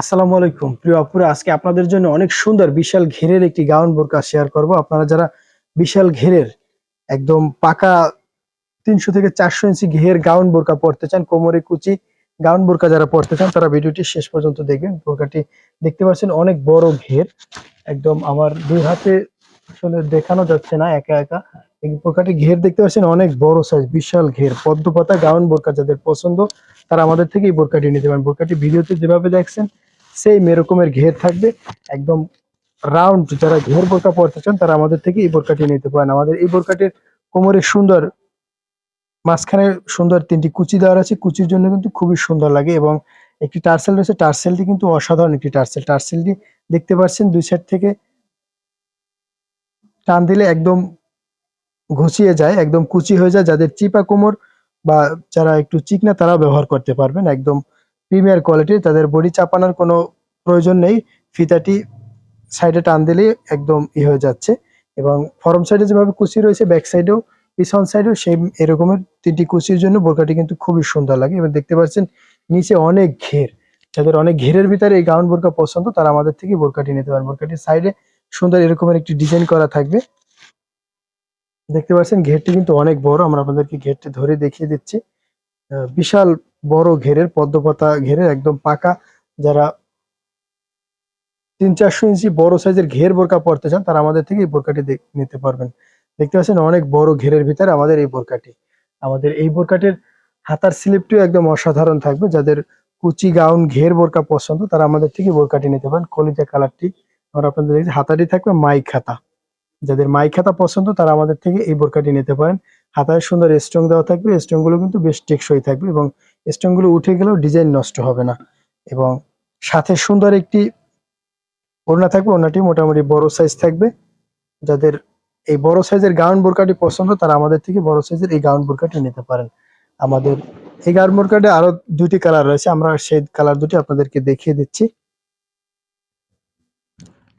আসসালামু আলাইকুম। প্রিয় আপুরা, আজকে আপনাদের জন্য অনেক সুন্দর বিশাল ঘেরের একটি গাউন বোরকা শেয়ার করব। আপনারা যারা বিশাল ঘেরের একদম পাকা তিনশো থেকে চারশো ইঞ্চি ঘের গাউন বোরকা পড়তে চান, কোমরে কুচি গাউন বোরকা যারা পড়তে চান, তারা ভিডিওটি শেষ পর্যন্ত দেখবেন। বোরকাটি দেখতে পাচ্ছেন অনেক বড় ঘের। একদম আমার দুই হাতে আসলে দেখানো যাচ্ছে না, একা একা। বোরকাটি ঘের দেখতে পাচ্ছেন অনেক বড় সাইজ বিশাল ঘের। পদ্ম পাতা গাউন বোরকা যাদের পছন্দ, তারা আমাদের থেকে এই বোরকাটি নিতে পারেন। বোরকাটি ভিডিওতে যেভাবে দেখছেন সেম এরকমের ঘের থাকবে। একদম রাউন্ড যারা ঘের বোরকা পড়তে চান, তারা আমাদের থেকে এই বোরকাটি নিতে পারেন। আমাদের এই বোরকাটির কোমরে সুন্দর, মাঝখানে সুন্দর তিনটি কুচি দেওয়ার আছে। কুচির জন্য কিন্তু খুবই সুন্দর লাগে এবং একটি টার্সেল রয়েছে। টার্সেলটি কিন্তু অসাধারণ একটি টার্সেল। টার্সেলটি দেখতে পাচ্ছেন দুই সাইড থেকে টান দিলে একদম ঘুষিয়ে যায়, একদম কুচি হয়ে যায়। যাদের চিপা কোমর বা যারা একটু চিকনা, তারাও ব্যবহার করতে পারবেন। একদম প্রিমিয়ার কোয়ালিটির তাদের বডি চাপানোর কোনো প্রয়োজন নেই। ফিতাটি সাইডে টান দিলেই একদম ই হয়ে যাচ্ছে। এবং ফরম সাইডে যেভাবে কুচি রয়েছে, ব্যাক সাইডেও, পিছন সাইডেও সেই এরকমের তিনটি কুচির জন্য বোরকাটি কিন্তু খুবই সুন্দর লাগে। এবং দেখতে পাচ্ছেন, নিচে অনেক ঘের। যাদের অনেক ঘেরের ভিতরে এই গাউন বোরকা পছন্দ, তারা আমাদের থেকে বোরকাটি নিতে পারেন। বোরকাটির সাইডে সুন্দর এরকমের একটি ডিজাইন করা থাকবে। দেখতে পাচ্ছেন, ঘেরটি কিন্তু অনেক বড়। আমরা আপনাদেরকে ঘেরটি ধরে দেখিয়ে দিচ্ছি। বিশাল বড় ঘেরের পদ্মপাতা ঘেরের একদম পাকা, যারা তিন চারশো ইঞ্চি বড় সাইজের ঘের বোরকা পড়তে চান, তারা আমাদের থেকে এই বোরকাটি নিতে পারবেন। দেখতে পাচ্ছেন অনেক বড় ঘেরের ভিতরে আমাদের এই বোরকাটি। আমাদের এই বোরকাটির হাতার স্লিপটিও একদম অসাধারণ থাকবে। যাদের কুচি গাউন ঘের বোরকা পছন্দ, তারা আমাদের থেকে বোরকাটি নিতে পারেন। কলিজা কালারটি আমরা আপনাদের দেখছি। হাতাটি থাকবে মাইক হাতা। যাদের মাইক হাতা পছন্দ, তারা আমাদের থেকে এই বোরকাটি নিতে পারেন। হাতায় সুন্দর স্ট্রং দেওয়া থাকবে। স্ট্রংগুলো কিন্তু বেশ টেকসই থাকবে এবং স্ট্রংগুলো উঠে গেলেও ডিজাইন নষ্ট হবে না। এবং সাথে সুন্দর একটি ওড়না থাকবে, ওড়নাটি মোটামুটি বড় সাইজ থাকবে। যাদের এই বড় সাইজের গাউন বোরকাটি পছন্দ, তারা আমাদের থেকে বড় সাইজের এই গাউন বোরকাটি নিতে পারেন। আমাদের এই গাউন বোরকাটি আরও দুটি কালার রয়েছে, আমরা সেই কালার দুটি আপনাদেরকে দেখিয়ে দিচ্ছি।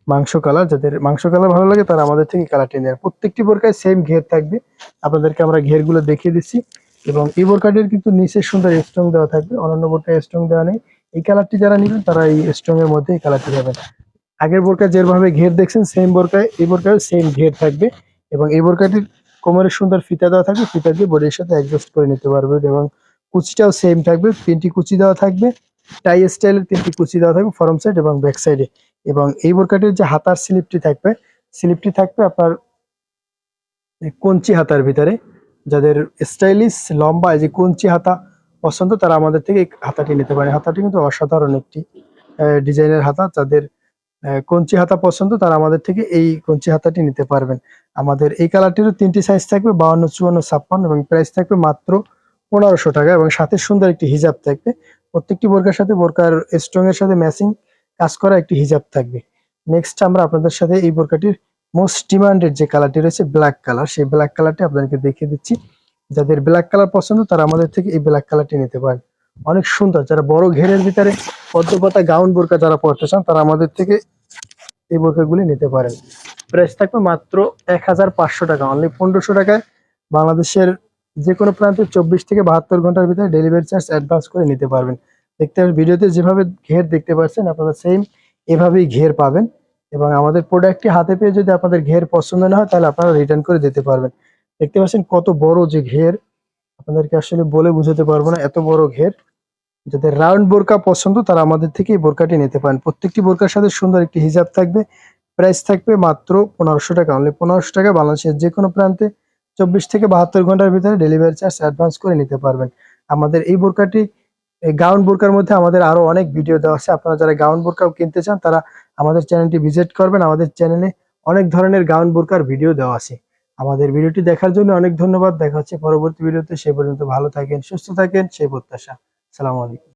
মাংস কালার যাদের মাংস কালার ভালো লাগে, তারা আমাদের থেকে কালারটি নেন। প্রত্যেকটি বোরকায় সেম ঘের থাকবে। আপনাদেরকে আমরা ঘেরগুলো দেখিয়ে দিচ্ছি। এবং এই বোরকাটির কিন্তু নিচে সুন্দর স্ট্রং দেওয়া থাকবে অন্যান্য বোরকায় স্ট্রং দেওয়া নেই। এই কালারটি যারা নেবেন, তারা এই স্ট্রং এর মধ্যে এই কালারটি পাবেন। আগের বোরকায় যেভাবে ঘের দেখছেন সেম বোরকায় এই বোরকায় সেম ঘের থাকবে। এবং এই বোরকাটির কোমরে সুন্দর ফিতা দেওয়া থাকবে, ফিতা দিয়ে বডির সাথে অ্যাডজাস্ট করে নিতে পারবেন এবং কুচিটাও সেম থাকবে, তিনটি কুচি দেওয়া থাকবে। টাই স্টাইলের তিনটি কুচি দেওয়া থাকবে ফরম সাইড এবং ব্যাক সাইডে এবং এই বোরকাটির যে হাতার স্লিপটি থাকবে স্লিপটি থাকবে আপনার কঞ্চি হাতার ভিতরে? যাদের স্টাইলিশ লম্বা যে কঞ্চি হাতা পছন্দ, তারা আমাদের থেকে হাতাটি নিতে পারে। হাতাটি কিন্তু অসাধারণ একটি ডিজাইনের হাতা। যাদের কঞ্চি হাতা পছন্দ, তারা আমাদের থেকে এই কঞ্চি হাতাটি নিতে পারবেন। আমাদের এই কালারটিরও তিনটি সাইজ থাকবে, বাউন্ন, চুয়ান্ন, ছাপ্পান্ন এবং প্রাইস থাকবে মাত্র পনেরোশো টাকা এবং সাথে সুন্দর একটি হিজাব থাকবে। প্রত্যেকটি বোরকার সাথে, বোরকার স্ট্রং এর সাথে ম্যাচিং কাজ করা একটি হিজাব থাকবে। নেক্সট আমরা আপনাদের সাথে এই বোরকাটির মোস্ট ডিমান্ডেড যে কালারটি রয়েছে ব্ল্যাক কালার সেই ব্ল্যাক কালারটি আপনাদেরকে দেখিয়ে দিচ্ছি। যাদের ব্ল্যাক কালার পছন্দ, তারা আমাদের থেকে এই ব্ল্যাক কালারটি নিতে পারেন। অনেক সুন্দর, যারা বড় ঘেরের ভিতরে পদ্মপাতা গাউন বোরকা যারা পড়তে চান, তারা আমাদের থেকে এই বোরকাগুলি নিতে পারেন। প্রাইস থাকবে মাত্র এক হাজার পাঁচশো টাকা অনলি পনেরোশো টাকায় বাংলাদেশের যে কোনো প্রান্তে চব্বিশ থেকে বাহাত্তর ঘণ্টার ভিতরে ডেলিভারি চার্জ অ্যাডভান্স করে নিতে পারবেন। দেখতে ভিডিওতে যেভাবে ঘের দেখতে পাচ্ছেন, আপনারা সেম এভাবেই ঘের পাবেন। এবং আমাদের প্রোডাক্টটি হাতে পেয়ে যদি আপনাদের ঘের পছন্দ না হয়, তাহলে আপনারা রিটার্ন করে দিতে পারবেন। দেখতে পাচ্ছেন কত বড় যে ঘের। আপনাদেরকে আসলে বলে বুঝাতে পারব না এত বড় ঘের। যাদের রাউন্ড বোরকা পছন্দ, তারা আমাদের থেকে এই বোরকাটি নিতে পারেন। প্রত্যেকটি বোরকার সাথে সুন্দর একটি হিজাব থাকবে। প্রাইস থাকবে মাত্র পনেরোশো টাকা। অনলি পনেরোশো টাকা বাংলাদেশের যে কোনো প্রান্তে চব্বিশ থেকে বাহাত্তর ঘণ্টার ভিতরে ডেলিভারি চার্জ অ্যাডভান্স করে নিতে পারবেন। আমাদের এই বোরকাটি এই গাউন বোরকার মধ্যে আমাদের আরও অনেক ভিডিও দেওয়া আছে। আপনারা যারা গাউন বোরকাও কিনতে চান, তারা আমাদের চ্যানেলটি ভিজিট করবেন। আমাদের চ্যানেলে অনেক ধরনের গাউন বোরকার ভিডিও দেওয়া আছে। আমাদের ভিডিওটি দেখার জন্য অনেক ধন্যবাদ। দেখা হচ্ছে পরবর্তী ভিডিওতে সে পর্যন্ত ভালো থাকেন, সুস্থ থাকেন। সেই প্রত্যাশা। সালাম আলাইকুম।